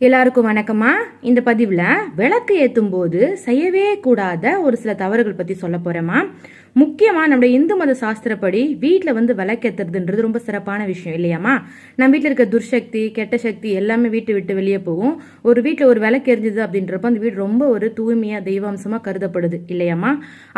எல்லாருக்கும் வணக்கமா இந்த பதிவில் விளக்கு ஏற்றும் போது செய்யவே கூடாத ஒரு சில தவறுகள் பற்றி சொல்ல போகிறேம்மா முக்கியமாக நம்முடைய இந்து மத சாஸ்திரப்படி வீட்டில் வந்து விளக்கேற்றுறதுன்றது ரொம்ப சிறப்பான விஷயம் இல்லையாம்மா? நம்ம வீட்டில் இருக்க துர்சக்தி கெட்ட சக்தி எல்லாமே வீட்டை விட்டு வெளியே போகும். ஒரு வீட்டில் ஒரு விளக்கு எரிஞ்சுது அப்படின்றப்ப அந்த வீடு ரொம்ப ஒரு தூய்மையாக தெய்வாம்சமாக கருதப்படுது இல்லையாம்மா?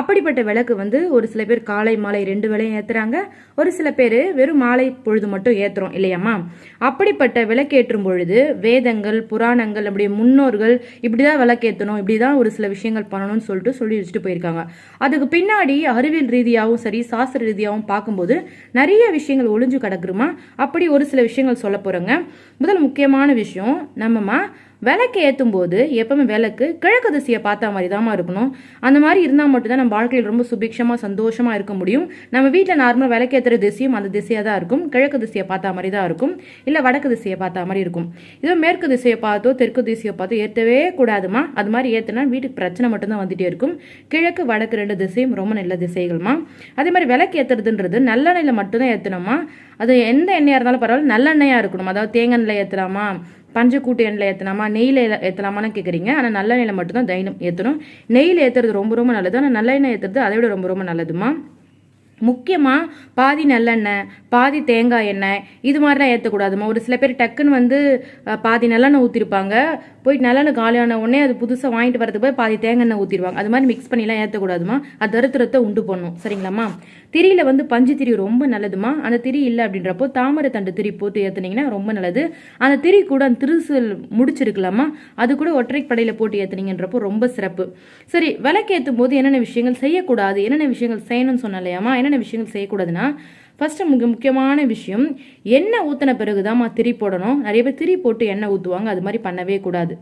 அப்படிப்பட்ட விளக்கு வந்து ஒரு சில பேர் காலை மாலை ரெண்டு வேளையும் ஏற்றுறாங்க ஒரு சில பேர் வெறும் மாலை பொழுது மட்டும் ஏற்றுறோம் இல்லையாம்மா? அப்படிப்பட்ட விளக்கேற்றும் பொழுது வேதங்கள் புராணங்கள் நம்முடைய முன்னோர்கள் இப்படிதான் விளக்கேற்றணும் இப்படிதான் ஒரு சில விஷயங்கள் பண்ணணும்னு சொல்லிட்டு சொல்லி வச்சுட்டு போயிருக்காங்க. அதுக்கு பின்னாடி அறிவியல் ரீதியாகவும் சரி சாஸ்திர ரீதியாகவும் பார்க்கும்போது நிறைய விஷயங்கள் ஒளிஞ்சு கிடக்குறோமா அப்படி ஒரு சில விஷயங்கள் சொல்ல போகிறோங்க முதல் முக்கியமான விஷயம் நம்மம்மா விளக்கு ஏற்றும் போது எப்பவுமே விளக்கு கிழக்கு திசையை பார்த்த மாதிரி தான் இருக்கணும். அந்த மாதிரி இருந்தால் மட்டும்தான் நம்ம வாழ்க்கையில் ரொம்ப சுபிக்ஷமாக சந்தோஷமாக இருக்க முடியும். நம்ம வீட்டில் நார்மலாக விளக்கு ஏற்றுற திசையும் அந்த திசையாக தான் இருக்கும். கிழக்கு திசையை பார்த்த மாதிரி தான் இருக்கும். இல்லை வடக்கு திசையை பார்த்த மாதிரி இருக்கும். இதோ மேற்கு திசையை பார்த்தோ தெற்கு திசையை பார்த்தோ ஏற்றவே கூடாதுமா அது மாதிரி ஏற்றினா வீட்டுக்கு பிரச்சனை மட்டும்தான் வந்துட்டே இருக்கும். கிழக்கு வடக்கு ரெண்டு திசையும் ரொம்ப நல்ல திசைகள்மா. அதே மாதிரி விளக்கு ஏற்றுறதுன்றது நல்லெண்ணெயில் மட்டும்தான் ஏற்றணுமா அது எந்த எண்ணெயாக இருந்தாலும் பரவாயில்ல நல்லெண்ணெயாக இருக்கணும். அதாவது தேங்காய் எண்ணெயில் ஏற்றலாமா பஞ்சக்கூட்டு எண்ணெயில் ஏற்றலாமா நெய்யில் ஏற்றலாமான்னு கேட்குறீங்க ஆனால் நல்லெண்ணெயில் மட்டும்தான் தைனம் ஏற்றணும் நெய்யில் ஏற்றுறது ரொம்ப ரொம்ப நல்லது. ஆனால் நல்லெண்ணெய் ஏற்றுறது அதை விட ரொம்ப ரொம்ப நல்லதுமா முக்கியமாக பாதி நல்லெண்ணெய் பாதி தேங்காய் எண்ணெய் இது மாதிரிலாம் ஏற்றக்கூடாதுமா ஒரு சில பேர் டக்குன்னு வந்து பாதி நல்லெண்ணெய் ஊற்றிருப்பாங்க போயிட்டு நல்லெண்ணெய் காலியான உடனே அது புதுசாக வாங்கிட்டு வரதுக்கு போய் பாதி தேங்காய் எண்ணெய் ஊற்றிடுவாங்க அது மாதிரி மிக்ஸ் பண்ணிலாம் ஏற்றக்கூடாதுமா அது தருத்திரத்தை உண்டு பண்ணும். சரிங்களாம்மா? திரியில் வந்து பஞ்சு திரி ரொம்ப நல்லதுமா அந்த திரி இல்லை அப்படின்றப்போ தாமரை தண்டு திரி போட்டு ஏற்றுனீங்கன்னா ரொம்ப நல்லது. அந்த திரி கூட அந்த திருசல் முடிச்சிருக்கலாமா அது கூட ஒற்றை படையில் போட்டு ஏற்றுனீங்கன்றப்போ ரொம்ப சிறப்பு. சரி விளக்கேற்றும் போது என்னென்ன விஷயங்கள் செய்யக்கூடாது என்னென்ன விஷயங்கள் செய்யணும்னு சொன்னேன் என்னென்ன விஷயங்கள் செய்யக்கூடாதுன்னா ஃபர்ஸ்ட் மிக முக்கியமான விஷயம் எண்ணெய் ஊற்றின தான் திரி போடணும். நிறைய பேர் திரி போட்டு எண்ணெய் ஊற்றுவாங்க அது மாதிரி பண்ணவே கூடாது.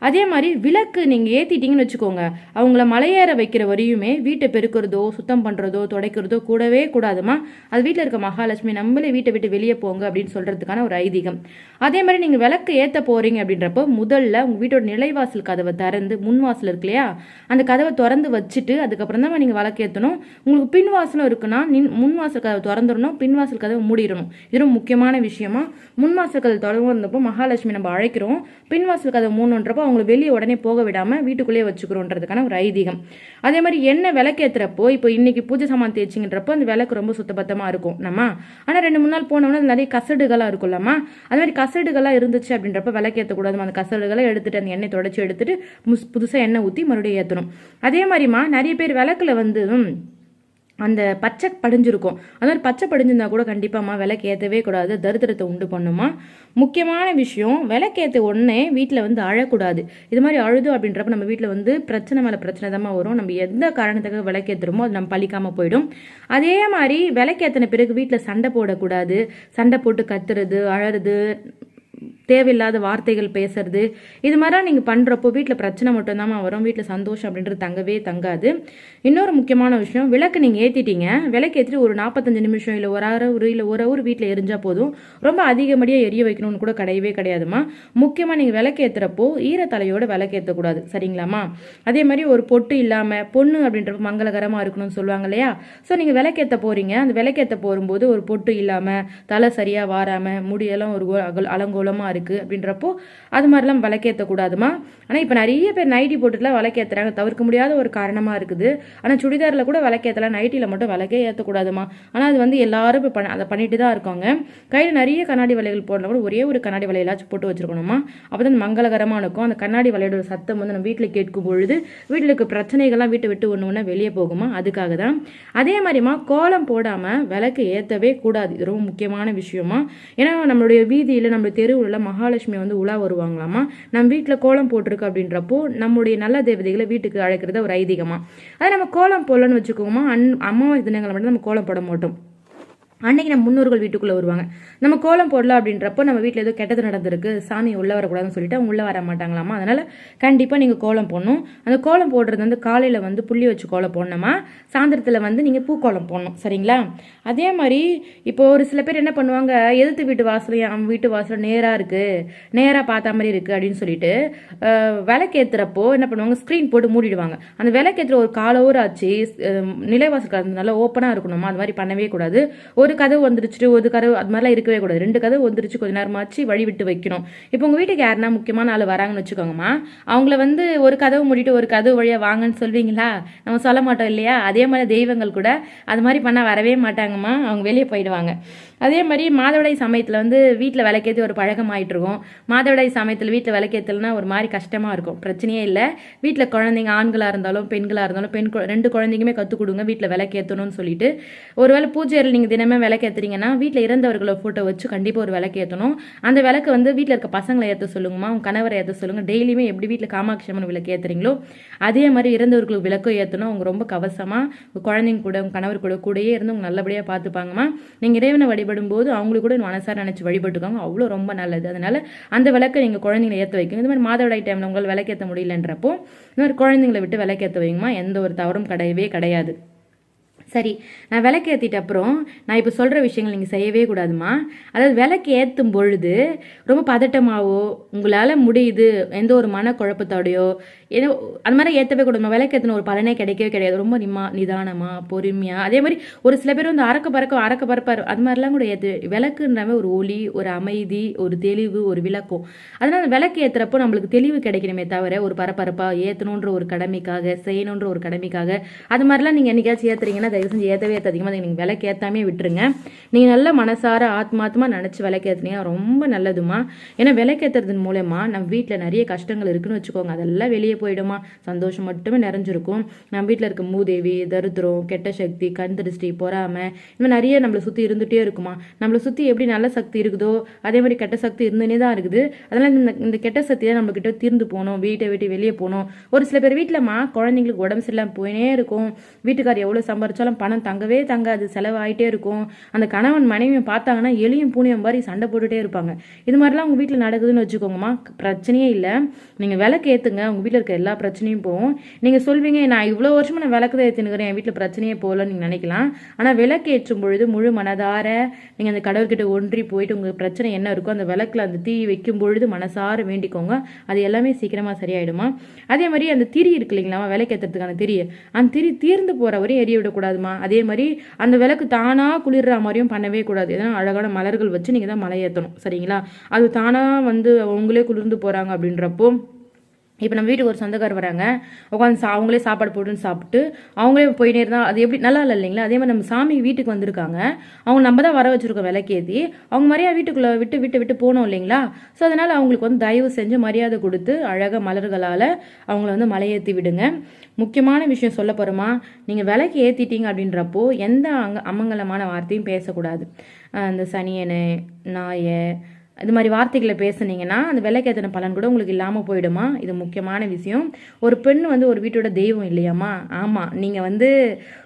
அதே மாதிரி விளக்கு நீங்கள் ஏற்றிட்டீங்கன்னு வச்சுக்கோங்க. அவங்கள மலையேற வைக்கிற வரையுமே வீட்டை பெருக்கிறதோ சுத்தம் பண்ணுறதோ துடைக்கிறதோ கூடவே கூடாதுமா? அது வீட்டில் இருக்க மகாலட்சுமி நம்மளே வீட்டை விட்டு வெளியே போங்க அப்படின்னு சொல்கிறதுக்கான ஒரு ஐதீகம். அதே மாதிரி நீங்கள் விளக்கு ஏற்ற போகிறீங்க அப்படின்றப்போ முதல்ல உங்கள் வீட்டோட நிலைவாசல் கதவை திறந்து முன்வாசல் இருக்கு இல்லையா? அந்த கதவை திறந்து வச்சுட்டு அதுக்கப்புறம் தான் நீங்கள் விளக்கு ஏற்றணும் உங்களுக்கு பின்வாசலும் இருக்குன்னா நின் முன் கதவை திறந்துடணும் பின்வாசல் கதவை மூடிடணும். இது முக்கியமான விஷயமா? முன்வாசல் கதவை திறந்தப்போ மகாலட்சுமி நம்ம அழைக்கிறோம். பின்வாசல் கதவை மூணுன்றப்போ அவங்களை வெளியே உடனே போக விடாமல் வீட்டுக்குள்ளேயே வச்சுக்கிறோன்றதுக்கான ஒரு ஐதீகம். அதே மாதிரி எண்ணெய் விளக்கேற்றுறப்போ இப்போ இன்னைக்கு பூஜை சாமான் தேய்ச்சிங்கன்றப்போ அந்த விளக்கு ரொம்ப சுத்தபத்தமாக இருக்கும். நம்ம ஆனால் ரெண்டு மூணு நாள் போனோம்னா அது நிறைய கசடுகளாக இருக்கும்லம்மா அது மாதிரி கசடுகளாக இருந்துச்சு அப்படின்றப்ப விளக்கேற்றக்கூடாது அந்த கசடுகளை எடுத்துட்டு அந்த எண்ணெய் தொடச்சி எடுத்துட்டு முஸ் புதுசாக எண்ணெய் ஊற்றி மறுபடியும் ஏற்றணும் அதே மாதிரிமா நிறைய பேர் விளக்குல வந்து அந்த பச்சை படிஞ்சிருக்கும். அது மாதிரி பச்சை படிஞ்சிருந்தா கூட கண்டிப்பாம்மா விளக்கு ஏற்றவே கூடாது. தரித்திரத்தை உண்டு பண்ணுமா முக்கியமான விஷயம் விளக்கேற்ற உடனே வீட்டில் வந்து அழக்கூடாது. இது மாதிரி அழுது அப்படின்றப்ப நம்ம வீட்டில் வந்து பிரச்சனை மேலே பிரச்சனை தான் வரும். நம்ம எந்த காரணத்துக்காக விளக்கேற்றுறோமோ அது நம்ம பழிக்காமல் போயிடும். அதே மாதிரி விளக்கேற்றின பிறகு வீட்டில் சண்டை போடக்கூடாது. சண்டை போட்டு கத்துறது அழறது தேவையில்லாத வார்த்தைகள் பேசுறது. இது மாதிரிலாம் நீங்கள் பண்ணுறப்போ வீட்டில் பிரச்சனை மட்டும்தாம்மா வரும். வீட்டில் சந்தோஷம் அப்படின்றது தங்கவே தங்காது. இன்னொரு முக்கியமான விஷயம் விளக்கு நீங்கள் ஏற்றிட்டீங்க விளக்கு ஏற்றிட்டு ஒரு நாற்பத்தஞ்சு நிமிஷம் இல்லை ஒரு அரை ஒரு இல்லை ஒரு ஊர் வீட்டில் எரிஞ்சால் போதும். ரொம்ப அதிகப்படியாக எரிய வைக்கணும்னு கூட கிடையவே கிடையாதுமா முக்கியமாக நீங்கள் விளக்கு ஏற்றுறப்போ ஈரத்தலையோட விளக்கு ஏற்றக்கூடாது சரிங்களாம்மா? அதே மாதிரி ஒரு பொட்டு இல்லாமல் பொண்ணு அப்படின்றப்ப மங்களகரமாக இருக்கணும்னு சொல்லுவாங்க இல்லையா? ஸோ நீங்கள் விளக்கேற்ற போகிறீங்க அந்த விளக்கேற்ற போகும்போது ஒரு பொட்டு இல்லாமல் தலை சரியாக வாராமல் முடியெல்லாம் ஒரு கோ- அகல் இருக்குது அப்படின்றப்போ அது மாதிரிலாம் விளக்கேற்றக்கூடாதுமா ஆனால் இப்போ நிறைய பேர் நைட்டி போட்டுட்டுலாம் விளக்கேற்றுறாங்க தவிர்க்க முடியாத ஒரு காரணமாக இருக்குது. ஆனால் சுடிதாரில் கூட விளக்கேற்றலாம் நைட்டியில் மட்டும் விளக்கே ஏற்றக்கூடாதுமா ஆனால் அது வந்து எல்லாரும் இப்போ பண்ண அதை பண்ணிட்டு தான் இருக்காங்க. கையில் நிறைய கண்ணாடி வலைகள் போடலாம் கூட ஒரே ஒரு கண்ணாடி வலையிலாச்சும் போட்டு வச்சிருக்கணுமா? அப்போ தான் மங்களகரமாக இருக்கும். அந்த கண்ணாடி வலையோட சத்தம் வந்து நம்ம வீட்டில் கேட்கும் பொழுது வீட்டில் இருக்க பிரச்சனைகள்லாம் வீட்டை விட்டு ஒன்று ஒன்றா வெளியே போகுமா? அதுக்காக தான். அதே மாதிரிமா கோலம் போடாமல் விளக்கு ஏற்றவே கூடாது. இது ரொம்ப முக்கியமான விஷயமா. ஏன்னா நம்மளுடைய வீதியில் நம்மளுடைய தெருவில் மகாலட்சுமி வந்து உலா வருவாங்களாமா? நம்ம வீட்டில் கோலம் போட்டிருக்கு அப்படின்றப்போ நம்முடைய நல்ல தேவதைகளை வீட்டுக்கு அழைக்கிறது ஒரு ஐதீகமா? அதை நம்ம கோலம் போடலன்னு வச்சுக்கோமா அன் அம்மாவை தினங்களை மட்டும் நம்ம கோலம் போட மாட்டோம். அன்னைக்கு நம்ம முன்னோர்கள் வீட்டுக்குள்ளே வருவாங்க. நம்ம கோலம் போடலாம் அப்படின்றப்போ நம்ம வீட்டில் ஏதோ கெட்டது நடந்திருக்கு சாமி உள்ளே வரக்கூடாதுன்னு சொல்லிட்டு அவங்க உள்ளே வர மாட்டாங்களாமா? அதனால் கண்டிப்பாக நீங்கள் கோலம் போடணும். அந்த கோலம் போடுறது வந்து காலையில் வந்து புள்ளி வச்சு கோலம் போடணுமா? சாயந்தரத்தில் வந்து நீங்கள் பூக்கோலம் போடணும். சரிங்களா? அதே மாதிரி இப்போ ஒரு சில பேர் என்ன பண்ணுவாங்க எதிர்த்து வீட்டு வாசல் என் வீட்டு வாசல் நேராக இருக்குது நேராக பார்த்த மாதிரி இருக்குது அப்படின்னு சொல்லிட்டு அஹ், விளக்கேத்துறப்போ என்ன பண்ணுவாங்க ஸ்க்ரீன் போட்டு மூடிடுவாங்க. அந்த விளக்கேற்றுற ஒரு கால ஊர் ஆச்சு நிலைவாசல் கலந்து நல்லா ஓப்பனாக இருக்கணுமா? அது மாதிரி பண்ணவே கூடாது. ஒரு கதவு வந்துருச்சு ஒரு கதவு அது மாதிரிலாம் இருக்கவே கூடாது. ரெண்டு கதவு வந்துருச்சு கொஞ்ச நேரமாச்சு வழி விட்டு வைக்கணும். இப்போ உங்கள் வீட்டுக்கு யாருன்னா முக்கியமான ஆள் வராங்கன்னு வச்சுக்கோங்கம்மா அவங்கள வந்து ஒரு கதவு மூடிட்டு ஒரு கதவு வழியாக வாங்கன்னு சொல்வீங்களா? நம்ம சொல்ல மாட்டோம் இல்லையா? அதே மாதிரி தெய்வங்கள் கூட அது மாதிரி பண்ணால் வரவே மாட்டாங்கம்மா அவங்க வெளியே போயிடுவாங்க. அதே மாதிரி மாதவிடாய் சமயத்தில் வந்து வீட்டில் விளக்கேற்றி ஒரு பழக்கம் ஆகிட்டுருக்கோம் மாதவிடாய் சமயத்தில் வீட்டில் விளக்கேற்றலனா ஒரு மாதிரி கஷ்டமாக இருக்கும். பிரச்சனையே இல்லை. வீட்டில் குழந்தைங்க ஆண்களாக இருந்தாலும் பெண்களாக இருந்தாலும் பெண் ரெண்டு குழந்தைக்குமே கற்றுக் கொடுங்க வீட்டில் விளக்கேற்றணும்னு சொல்லிட்டு. ஒருவேளை பூஜையில் நீங்கள் தினமே விளக்கேற்றுறீங்கன்னா வீட்டில் இறந்தவர்களோட ஃபோட்டோ வச்சு கண்டிப்பாக ஒரு விளக்கு ஏற்றணும் அந்த விளக்கு வந்து வீட்டில் இருக்க பசங்களை ஏற்ற சொல்லுங்கம்மா உங்க கணவரை ஏற்ற சொல்லுங்கள் டெய்லியுமே எப்படி வீட்டில் காமாட்சி அம்மன் விளக்கு ஏற்றுறீங்களோ அதே மாதிரி இறந்தவர்களுக்கு விளக்கும் ஏற்றணும் அவங்க ரொம்ப கவசமாக குழந்தைங்க கூட உங்க கணவர் கூட கூடயே இருந்து உங்க நல்லபடியாக பார்த்துப்பாங்கம்மா நீங்கள் இறைவனை வழிபடும் போது அவங்களுக்கு கூட மனசார நினச்சி வழிபட்டுக்கோங்க. அவ்வளோ ரொம்ப நல்லது. அதனால அந்த விளக்கை நீங்கள் குழந்தைங்களை ஏற்ற வைக்கணும். இந்த மாதிரி மாதவிடாய் டைமில் உங்களால் விளக்கேற்ற முடியலன்றப்போ இந்த மாதிரி குழந்தைங்களை விட்டு விளக்கேற்ற வைங்கம்மா. எந்த ஒரு தவறும் கிடையவே கிடையாது. சரி நான் விளக்கு ஏற்றிட்ட அப்புறம் நான் இப்போ சொல்கிற விஷயங்கள் நீங்கள் செய்யவே கூடாதுமா அதாவது விளக்கு ஏற்றும் பொழுது ரொம்ப பதட்டமாகவோ உங்களால் முடியுது எந்த ஒரு மன குழப்பத்தோடையோ ஏதோ அது மாதிரி ஏற்றவே கூடாது விளக்கு ஏற்றின ஒரு பலனே கிடைக்கவே கிடையாது. ரொம்ப நிமா நிதானமாக பொறுமையாக அதே மாதிரி ஒரு சில பேர் வந்து அறக்க பறக்க அறக்க பறப்பார். அது மாதிரிலாம் கூட ஏற்று விளக்குன்றவே ஒரு ஒளி ஒரு அமைதி ஒரு தெளிவு ஒரு விளக்கம். அதனால் விளக்கு ஏற்றுறப்போ நம்மளுக்கு தெளிவு கிடைக்கணுமே தவிர ஒரு பரபரப்பாக ஏற்றணுன்ற ஒரு கடமைக்காக செய்யணுன்ற ஒரு கடமைக்காக அது மாதிரிலாம் நீங்கள் என்னைக்காச்சும் ஏற்றுறீங்கன்னா தயவு செஞ்சு ஏற்றவே ஏற்றாதீங்கம்மா நீங்கள் விலைக்கு ஏற்றாமே விட்டுருங்க. நீங்கள் நல்ல மனசார ஆத்மாத்மா நினச்சி விலைக்கு ஏற்றுனீங்கன்னா ரொம்ப நல்லதுமா. ஏன்னா விலைக்கு ஏற்றுறது மூலயமா நம்ம வீட்டில் நிறைய கஷ்டங்கள் இருக்குன்னு வச்சுக்கோங்க. அதெல்லாம் வெளியே போயிடுமா. சந்தோஷம் மட்டுமே நிறைஞ்சிருக்கும். நம்ம வீட்டில் இருக்க மூதேவி தரித்திரம் கெட்ட சக்தி கண் திருஷ்டி பொறாமை இந்த மாதிரி நிறைய நம்மளை சுற்றி இருந்துகிட்டே இருக்குமா. நம்மளை சுற்றி எப்படி நல்ல சக்தி இருக்குதோ அதே மாதிரி கெட்ட சக்தி இருந்துனே தான் இருக்குது. அதனால் இந்த இந்த கெட்ட சக்தி தான் நம்மக்கிட்ட தீர்ந்து போகணும். வீட்டை விட்டு வெளியே போகணும். ஒரு சில பேர் வீட்டில்மா குழந்தைங்களுக்கு உடம்பு சரியில்லாமல் போயினே இருக்கும். வீட்டுக்கார் எவ்வளோ சம்பாரிச்சாலும் பணம் தங்கவே தங்காது செலவாயிட்டே இருக்கும். அந்த கணவன் மனைவியை பார்த்தாங்கன்னா எலியும் பூனியும் மாதிரி சண்டை போட்டுட்டே இருப்பாங்க. இது மாதிரிலாம் உங்கள் வீட்டில் நடக்குதுன்னு வச்சுக்கோங்கம்மா. பிரச்சனையே இல்லை. நீங்கள் விளக்கு ஏற்றுங்க உங்கள் வீட்டில் இருக்க எல்லா பிரச்சனையும் போகும். நீங்கள் சொல்வீங்க நான் இவ்வளோ வருஷமா நான் விளக்கு தான் ஏற்றுனுக்கிறேன் என் வீட்டில் பிரச்சனையே போகலன்னு நீங்கள் நினைக்கலாம். ஆனால் விளக்கு ஏற்றும் பொழுது முழு மனதார நீங்கள் அந்த கடவுள்கிட்ட ஒன்றி போயிட்டு உங்கள் பிரச்சனை என்ன இருக்கோ அந்த விளக்கில் அந்த தீ வைக்கும் பொழுது மனசார வேண்டிக்கோங்க. அது எல்லாமே சீக்கிரமாக சரியாயிடுமா. அதே மாதிரி அந்த திரி இருக்கு இல்லைங்களா விளக்கு ஏற்றுறதுக்கான திரி அந்த திரி தீர்ந்து போகிற வரையும் எரிய கூடாதுமா அதே மாதிரி அந்த விளக்கு தானாக குளிர்ற மாதிரியும் பண்ணவே கூடாது. ஏன்னா அழகான மலர்கள் வச்சு நீங்கள் தான் மலை ஏற்றணும் சரிங்களா? அது தானாக வந்து அவங்களே குளிர்ந்து போகிறாங்க அப்படின்றப்போ இப்போ நம்ம வீட்டுக்கு ஒரு சொந்தக்காரர் வராங்க உட்காந்து சா அவங்களே சாப்பாடு போட்டுன்னு சாப்பிட்டு அவங்களே போயிட்டே இருந்தால் அது எப்படி நல்லா இல்லை இல்லைங்களா? அதே மாதிரி நம்ம சாமி வீட்டுக்கு வந்திருக்காங்க. அவங்க நம்ம தான் வர வச்சுருக்கோம் விளக்கேற்றி அவங்க மரியாதை வீட்டுக்குள்ளே விட்டு விட்டு விட்டு போனோம் இல்லைங்களா? ஸோ அதனால் அவங்களுக்கு வந்து தயவு செஞ்சு மரியாதை கொடுத்து அழகாக மலர்களால் அவங்கள வந்து மலையேற்றி விடுங்க. முக்கியமான விஷயம் சொல்ல போகிறோமா நீங்கள் விலைக்கு ஏற்றிட்டீங்க அப்படின்றப்போ எந்த அங்க அமங்கலமான வார்த்தையும் பேசக்கூடாது. அந்த சனியனை நாயை இது மாதிரி வார்த்தைகளை பேசுனீங்கன்னா அந்த விலைக்கேற்றின பலன் கூட உங்களுக்கு இல்லாமல் போயிடுமா? இது முக்கியமான விஷயம். ஒரு பெண் வந்து ஒரு வீட்டோட தெய்வம் இல்லையாம்மா? ஆமாம் நீங்கள் வந்து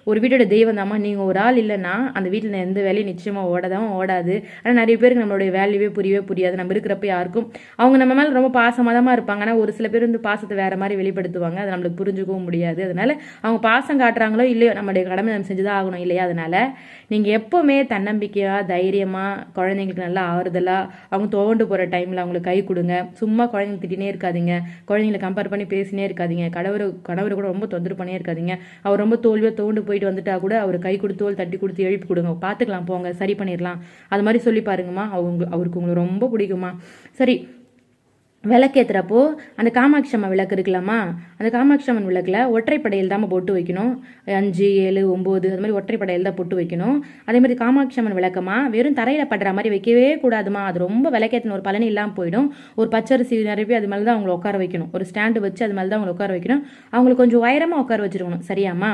ஒரு வீட்டோட தெய்வம் தாம்மா. நீங்கள் ஒரு ஆள் இல்லைன்னா அந்த வீட்டில் எந்த வேலையும் நிச்சயமாக ஓடாதான் ஓடாது. ஆனால் நிறைய பேருக்கு நம்மளுடைய வேல்யூவே புரியவே புரியாது. நம்ம இருக்கிறப்ப யாருக்கும் அவங்க நம்ம மேலே ரொம்ப பாசமாக இருப்பாங்க. ஆனால் ஒரு சில பேர் வந்து பாசத்தை வேறு மாதிரி வெளிப்படுத்துவாங்க. அது நம்மளுக்கு புரிஞ்சுக்கவும் முடியாது. அதனால அவங்க பாசம் காட்டுறாங்களோ இல்லையோ நம்மளுடைய கடமை நம்ம செஞ்சு தான் ஆகணும் இல்லையா? அதனால நீங்கள் எப்போவுமே தன்னம்பிக்கையாக தைரியமாக குழந்தைங்களுக்கு நல்லா ஆறுதலாக அவங்க துவண்டு போகிற டைமில் அவங்களுக்கு கை கொடுங்க. சும்மா குழந்தைங்க திட்டினே இருக்காதிங்க. குழந்தைங்களை கம்பேர் பண்ணி பேசினே இருக்காதிங்க. கணவர் கணவர் கூட ரொம்ப தொந்தரவு பண்ணியே இருக்காதீங்க. அவர் ரொம்ப தோல்வியாக தோண்டு போயிட்டு வந்துட்டா கூட அவர் கை கொடுத்து தோல் தட்டி கொடுத்து எழுப்பி கொடுங்க. பார்த்துக்கலாம் போங்க. சரி பண்ணிடலாம் அது மாதிரி சொல்லி பாருங்கம்மா. அவங்க அவருக்கு உங்களுக்கு ரொம்ப பிடிக்குமா சரி விளக்கேற்றுறப்போ அந்த காமாட்சி அம்மன் விளக்கு இருக்குல்லம்மா அந்த காமாட்சி அம்மன் விளக்கில் ஒற்றைப்படையில் தான் பொட்டு வைக்கணும். அஞ்சு ஏழு ஒம்பது அது மாதிரி ஒற்றைப்படையில் தான் பொட்டு வைக்கணும். அதே மாதிரி காமாட்சி அம்மன் விளக்கமா வெறும் தரையில் படுற மாதிரி வைக்கவே கூடாதுமா அது ரொம்ப விளக்கேற்றின ஒரு பழனி இல்லாமல் போயிடும். ஒரு பச்சரிசி நிரப்பி அது மேலே தான் அவங்கள உட்கார வைக்கணும். ஒரு ஸ்டாண்டு வச்சு அது மேலே தான் அவங்களை உட்கார வைக்கணும். அவங்களுக்கு கொஞ்சம் உயரமாக உட்கார வச்சிருக்கணும். சரியாம்மா?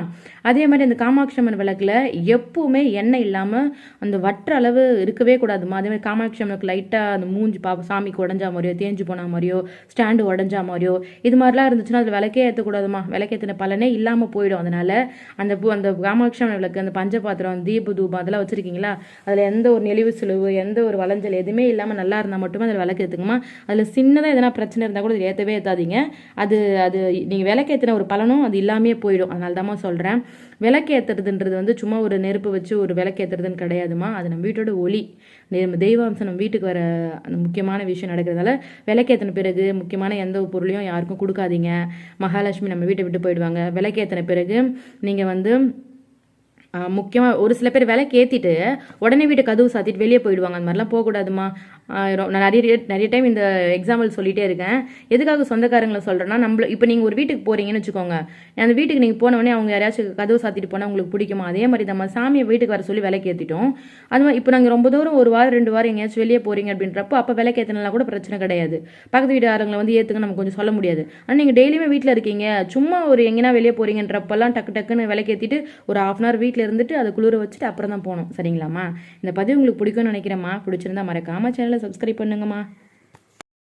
அதே மாதிரி அந்த காமாட்சி அம்மன் விளக்கில் எப்பவுமே எண்ணெய் இல்லாமல் அந்த வற்ற அளவு இருக்கவே கூடாதுமா அதே மாதிரி காமாட்சி அம்மனுக்கு லைட்டாக அந்த மூஞ்சி பா சாமிக்கு உடஞ்சா மாதிரியோ தேஞ்சு போனால் மாதிரியோ ஸ்டாண்டு உடஞ்சா மாதிரியோ இது மாதிரிலாம் இருந்துச்சுன்னா அதில் விளக்கே ஏற்றக்கூடாதுமா விளக்கேற்றின பலனே இல்லாமல் போயிடும். அதனால அந்த பூ அந்த காமாட்சி அம்மன் விளக்கு அந்த பஞ்ச பாத்திரம் தீப தூபம் அதெல்லாம் வச்சுருக்கீங்களா? அதில் எந்த ஒரு நெளிவு சுழிவு எந்த ஒரு வளைஞ்சல் எதுவுமே இல்லாமல் நல்லா இருந்தால் மட்டுமே அதில் விளக்கு ஏற்றுக்குமா அதில் சின்னதாக எதனா பிரச்சனை இருந்தால் கூட ஏற்றவே ஏற்றாதீங்க அது அது நீங்கள் விளக்கேற்றின ஒரு பலனும் அது இல்லாமே போயிடும். அதனால தான் சொல்கிறேன் விளக்கேற்றுறதுன்றது வந்து சும்மா ஒரு நெருப்பு வச்சு ஒரு விளக்கேற்றுறதுன்னு கிடையாதுமா. அது நம்ம வீட்டோட ஒளி. நம்ம தெய்வாம்சம் நம்ம வீட்டுக்கு வர அந்த முக்கியமான விஷயம் நடக்கிறதால விளக்கேற்றின பிறகு முக்கியமான எந்த பொருளையும் யாருக்கும் கொடுக்காதீங்க. மகாலட்சுமி நம்ம வீட்டை விட்டு போயிடுவாங்க. விளக்கேற்றின பிறகு நீங்கள் வந்து முக்கியமாக ஒரு சில பேர் விலைக்கு ஏற்றிட்டு உடனே வீட்டு கதவு சாத்திட்டு வெளியே போயிடுவாங்க. அந்த மாதிரிலாம் போகக்கூடாதுமா நான் நிறைய நிறைய டைம் இந்த எக்ஸாம்பிள் சொல்லிட்டே இருக்கேன். எதுக்காக சொந்தக்காரங்களை சொல்கிறேன்னா நம்மள இப்போ நீங்கள் ஒரு வீட்டுக்கு போகிறீங்கன்னு வச்சுக்கோங்க. அந்த வீட்டுக்கு நீங்கள் போனவொடனே அவங்க யாராச்சும் கதவு சாத்திட்டு போனால் உங்களுக்கு பிடிக்குமா? அதே மாதிரி நம்ம சாமியை வீட்டுக்கு வர சொல்லி விலைக்கு ஏற்றிட்டோம் அது மாதிரி இப்போ நாங்கள் ரொம்ப தூரம் ஒரு வாரம் ரெண்டு வாரம் எங்கேயாச்சும் வெளியே போகிறீங்க அப்படின்றப்போ அப்போ விலைக்கு ஏற்றினா கூட பிரச்சனை கிடையாது. பக்கத்து வீட்டுக்காரங்களை வந்து ஏற்றுங்க நம்ம கொஞ்சம் சொல்ல முடியாது. ஆனால் நீங்கள் டெய்லியுமே வீட்டில் இருக்கீங்க. சும்மா ஒரு எங்கேனா வெளியே போகிறீங்கன்றப்பெல்லாம் டக்கு டக்குன்னு விலைக்கு ஏற்றிட்டு ஒரு ஹாஃப் அன் ஹவர் வீட்டில் இருந்துட்டு அதை குளிர வச்சுட்டு அப்புறம் தான் போகணும். சரிங்களாம்மா? இந்த பதிவு உங்களுக்கு பிடிக்கும்னு நினைக்கிறேம்மா. பிடிச்சிருந்தா மறக்காம சேனலை சப்ஸ்கிரைப் பண்ணுங்கம்மா.